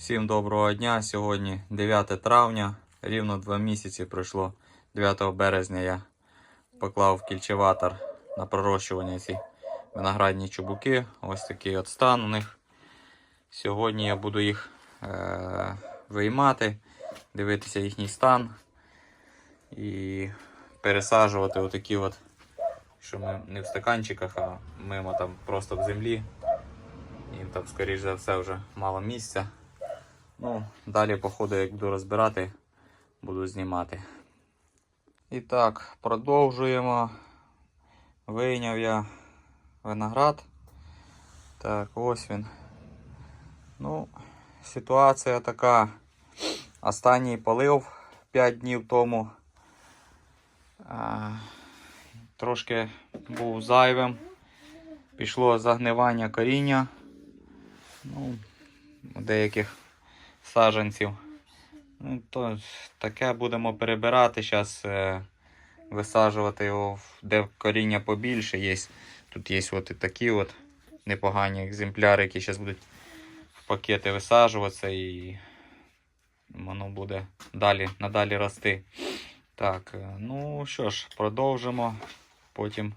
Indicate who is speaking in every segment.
Speaker 1: Всім доброго дня. Сьогодні 9 травня, рівно 2 місяці пройшло. 9 березня я поклав кільчеватор на пророщування ці виноградні чубуки. Ось такий от стан у них. Сьогодні я буду їх е- виймати, дивитися їхній стан і пересаджувати отакі от, що ми не в стаканчиках, а мимо там просто в землі. Їм там, скоріш за все, вже мало місця. Ну, далі, по ходу, як буду розбирати, буду знімати. І так, продовжуємо. Вийняв я виноград. Так, ось він. Ну, ситуація така. Останній полив 5 днів тому. А, трошки був зайвим. Пішло загнивання коріння. Ну, у деяких саджанців. Ну, то таке будемо перебирати. Зараз е, висаджувати його, де коріння побільше є. Тут є от і такі от непогані екземпляри, які зараз будуть в пакети висаджуватися і воно буде далі, надалі рости. Так, е, ну що ж, продовжимо. Потім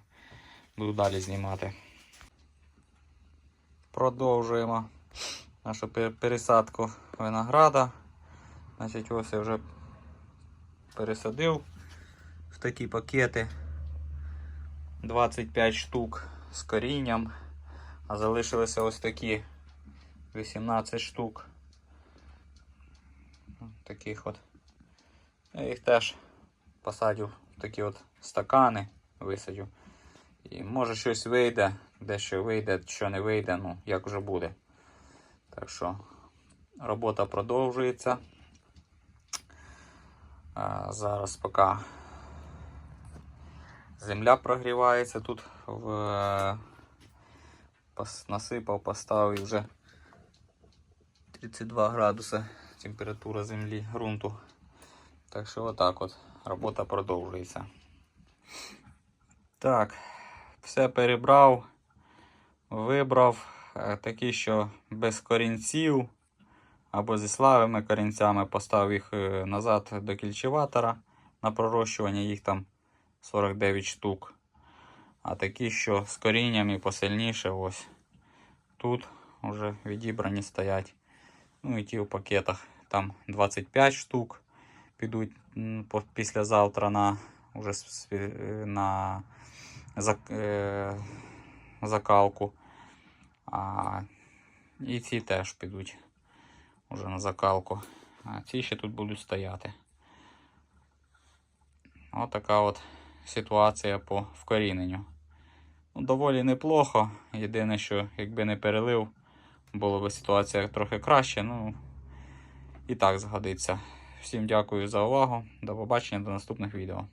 Speaker 1: буду далі знімати. Продовжуємо нашу пересадку винограда. Значить, ось я вже пересадив в такі пакети 25 штук з корінням, а залишилися ось такі 18 штук. Таких от. Я їх теж посадю в такі от стакани, висадю. І може щось вийде, дещо вийде, що не вийде, ну як вже буде. Так що робота продовжується. Зараз поки земля прогрівається тут в насипав, поставив вже 32 градуси температура землі, ґрунту. Так що отак от робота продовжується. Так, все перебрав, вибрав такі, що без корінців або зі слабими корінцями поставив їх е, назад до кільчеватора на пророщування, їх там 49 штук. А такі, що з корінням і посильніше, ось тут вже відібрані стоять. Ну і ті в пакетах там 25 штук підуть післязавтра на, уже е, на зак, е, закалку. А, і ці теж підуть уже на закалку. А ці ще тут будуть стояти. Отака от ситуація по вкоріненню. Ну, доволі неплохо. Єдине, що якби не перелив, було б ситуація трохи краще. Ну і так згодиться. Всім дякую за увагу. До побачення до наступних відео.